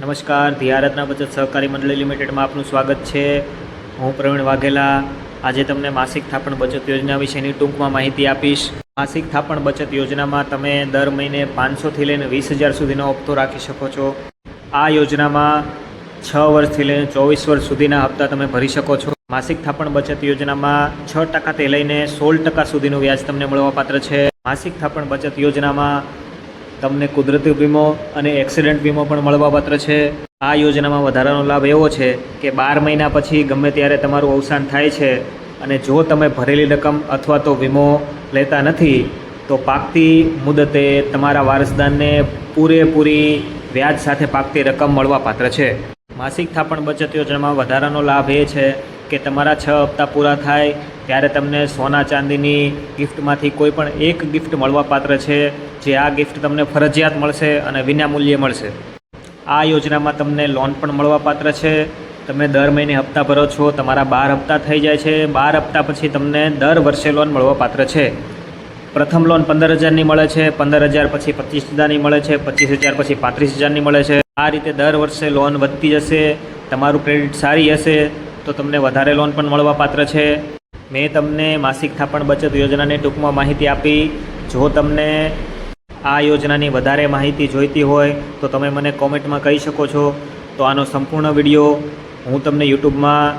નમસ્કાર ધીયારત્ના બચત સહકારી મંડળી લિમિટેડમાં આપનું સ્વાગત છે. હું પ્રવીણ વાઘેલા. આજે તમને માસિક થાપણ બચત યોજના વિશેની ટૂંકમાં માહિતી આપીશ. માસિક થાપણ બચત યોજનામાં તમે દર મહિને પાંચસોથી લઈને વીસ હજાર સુધીનો હપ્તો રાખી શકો છો. આ યોજનામાં છ વર્ષથી લઈને ચોવીસ વર્ષ સુધીના હપ્તા તમે ભરી શકો છો. માસિક થાપણ બચત યોજનામાં છ ટકાથી લઈને સોળ ટકા સુધીનું વ્યાજ તમને મળવાપાત્ર છે. માસિક થાપણ બચત યોજનામાં તમને કુદરતી વીમો અને એક્સિડન્ટ વીમો પણ મળવાપાત્ર છે. આ યોજનામાં વધારાનો લાભ એવો છે કે બાર મહિના પછી ગમે ત્યારે તમારું અવસાન થાય છે અને જો તમે ભરેલી રકમ અથવા તો વીમો લેતા નથી, તો પાકતી મુદતે તમારા વારસદારને પૂરેપૂરી વ્યાજ સાથે પાકતી રકમ મળવાપાત્ર છે. માસિક થાપણ બચત યોજનામાં વધારાનો લાભ એ છે કે તમારા છ હપ્તા પૂરા થાય ત્યારે તમને સોના ચાંદીની ગિફ્ટમાંથી કોઈ પણ એક ગિફ્ટ મળવાપાત્ર છે, જે આ ગિફ્ટ તમને ફરજિયાત મળશે અને વિનામૂલ્યે મળશે. આ યોજનામાં તમને લોન પણ મળવાપાત્ર છે. તમે દર મહિને હપ્તા ભરો છો, તમારા બાર હપ્તા થઈ જાય છે. બાર હપ્તા પછી તમને દર વર્ષે લોન મળવાપાત્ર છે. પ્રથમ લોન પંદર હજારની મળે છે પંદર હજાર પછી પચીસ હજારની મળે છે પચીસ હજાર પછી પાંત્રીસ હજારની મળે છે. આ રીતે દર વર્ષે લોન વધતી જશે, તમારું ક્રેડિટ સારી હશે, તો તમને વધારે લોન પણ મળવાપાત્ર છે. મેં તમને માસિક થાપણ બચત યોજનાની ટૂંકમાં માહિતી આપી. જો તમને આ યોજનાની વધારે માહિતી જોઈતી હોય, તો તમે મને કોમેન્ટમાં કહી શકો છો. તો આનો સંપૂર્ણ વીડિયો હું તમને યુટ્યુબમાં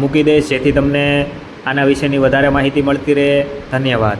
મૂકી દઈશ, જેથી તમને આના વિશેની વધારે માહિતી મળતી રહે. ધન્યવાદ.